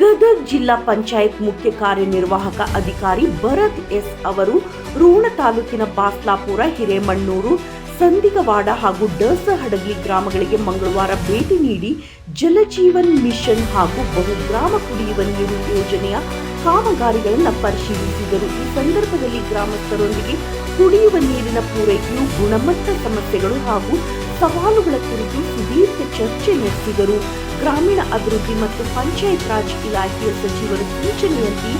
ಗದಗ್ ಜಿಲ್ಲಾ ಪಂಚಾಯತ್ ಮುಖ್ಯ ಕಾರ್ಯನಿರ್ವಾಹಕ ಅಧಿಕಾರಿ ಭರತ್ ಎಸ್ ಅವರು ರೋಣ ತಾಲೂಕಿನ ಬಾಸ್ಲಾಪುರ, ಹಿರೇಮಣ್ಣೂರು, ಸಂದಿಗವಾಡ ಹಾಗೂ ಡಸ ಹಡಗಲಿ ಗ್ರಾಮಗಳಿಗೆ ಮಂಗಳವಾರ ಭೇಟಿ ನೀಡಿ ಜಲಜೀವನ್ ಮಿಷನ್ ಹಾಗೂ ಬಹುಗ್ರಾಮ ಕುಡಿಯುವ ನೀರು ಯೋಜನೆಯ ಕಾಮಗಾರಿಗಳನ್ನು ಪರಿಶೀಲಿಸಿದರು. ಈ ಸಂದರ್ಭದಲ್ಲಿ ಗ್ರಾಮಸ್ಥರೊಂದಿಗೆ ಕುಡಿಯುವ ನೀರಿನ ಪೂರೈಕೆಯು ಗುಣಮಟ್ಟ ಸಮಸ್ಯೆಗಳು ಹಾಗೂ ಸವಾಲುಗಳ ಕುರಿತು ಸುದೀರ್ಘ ಚರ್ಚೆ ನಡೆಸಿದರು. ಗ್ರಾಮೀಣ ಅಭಿವೃದ್ಧಿ ಮತ್ತು ಪಂಚಾಯತ್ ರಾಜ್ ಇಲಾಖೆಯ ಸಚಿವರ ಸೂಚನೆಯಂತೆ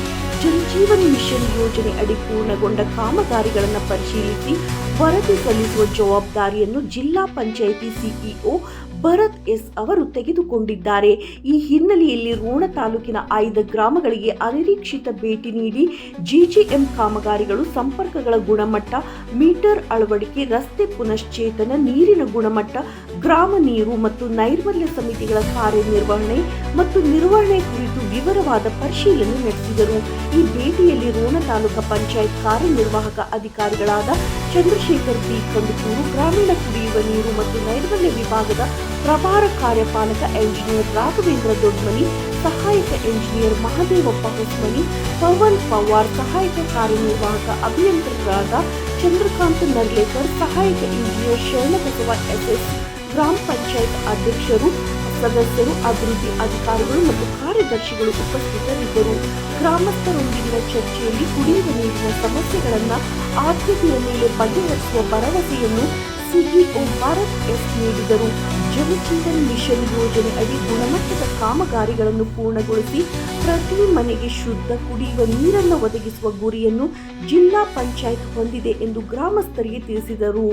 ಜನಜೀವನ ಮಿಷನ್ ಯೋಜನೆ ಅಡಿ ಪೂರ್ಣಗೊಂಡ ಕಾಮಗಾರಿಗಳನ್ನು ಪರಿಶೀಲಿಸಿ ವರದಿ ಸಲ್ಲಿಸುವ ಜವಾಬ್ದಾರಿಯನ್ನು ಜಿಲ್ಲಾ ಪಂಚಾಯಿತಿ ಸಿಇಒ ಭರತ್ ಎಸ್ ಅವರು ತೆಗೆದುಕೊಂಡಿದ್ದಾರೆ. ಈ ಹಿನ್ನೆಲೆಯಲ್ಲಿ ರೋಣ ತಾಲೂಕಿನ ಆಯ್ದ ಗ್ರಾಮಗಳಿಗೆ ಅನಿರೀಕ್ಷಿತ ಭೇಟಿ ನೀಡಿ ಜಿಜಿಎಂ ಕಾಮಗಾರಿಗಳು, ಸಂಪರ್ಕಗಳ ಗುಣಮಟ್ಟ, ಮೀಟರ್ ಅಳವಡಿಕೆ, ರಸ್ತೆ ಪುನಶ್ಚೇತನ, ನೀರಿನ ಗುಣಮಟ್ಟ, ಗ್ರಾಮ ನೀರು ಮತ್ತು ನೈರ್ಮಲ್ಯ ಸಮಿತಿಗಳ ಕಾರ್ಯನಿರ್ವಹಣೆ ಮತ್ತು ನಿರ್ವಹಣೆ ಕುರಿತು ವಿವರವಾದ ಪರಿಶೀಲನೆ ನಡೆಸಿದರು. ಈ ಭೇಟಿಯಲ್ಲಿ ರೋಣ ತಾಲೂಕಾ ಪಂಚಾಯತ್ ಕಾರ್ಯನಿರ್ವಾಹಕ ಅಧಿಕಾರಿಗಳಾದ ಚಂದ್ರಶೇಖರ್ ಬಿ. ಕಂದುಕೂರು, ಗ್ರಾಮೀಣ ಕುಡಿಯುವ ನೀರು ಮತ್ತು ನೈರ್ಮಲ್ಯ ವಿಭಾಗದ ಪ್ರಭಾರ ಕಾರ್ಯಪಾಲಕ ಎಂಜಿನಿಯರ್ ರಾಘವೇಂದ್ರ ದೊಡ್ಮನಿ, ಸಹಾಯಕ ಎಂಜಿನಿಯರ್ ಮಹದೇವಪ್ಪ ಹೊಸ್ಮನಿ, ಪವನ್ ಪವಾರ್, ಸಹಾಯಕ ಕಾರ್ಯನಿರ್ವಾಹಕ ಅಭಿಯಂತರರಾದ ಚಂದ್ರಕಾಂತ್ ನರ್ಲೇಕರ್, ಸಹಾಯಕ ಇಂಜಿನಿಯರ್ ಶರಣಬಸವ ಎಸ್ಎಸ್ ಗ್ರಾಮ ಪಂಚಾಯತ್ ಅಧ್ಯಕ್ಷರು ಸದಸ್ಯರು, ಅಭಿವೃದ್ಧಿ ಅಧಿಕಾರಿಗಳು ಮತ್ತು ಕಾರ್ಯದರ್ಶಿಗಳು ಉಪಸ್ಥಿತರಿದ್ದರು. ಗ್ರಾಮಸ್ಥರೊಂದಿಗಿನ ಚರ್ಚೆಯಲ್ಲಿ ಕುಡಿಯುವ ನೀರಿನ ಸಮಸ್ಯೆಗಳನ್ನು ಆದ್ಯತೆಯ ಮೇಲೆ ಬಗೆಹರಿಸುವ ಭರವಸೆಯನ್ನು ಸಿಇಒ ಭಾರತ್ ಎಸ್ ನೀಡಿದರು. ಜಲಜೀವನ್ ಮಿಷನ್ ಯೋಜನೆ ಅಡಿ ಗುಣಮಟ್ಟದ ಕಾಮಗಾರಿಗಳನ್ನು ಪೂರ್ಣಗೊಳಿಸಿ ಪ್ರತಿ ಮನೆಗೆ ಶುದ್ಧ ಕುಡಿಯುವ ನೀರನ್ನು ಒದಗಿಸುವ ಗುರಿಯನ್ನು ಜಿಲ್ಲಾ ಪಂಚಾಯತ್ ಹೊಂದಿದೆ ಎಂದು ಗ್ರಾಮಸ್ಥರಿಗೆ ತಿಳಿಸಿದರು.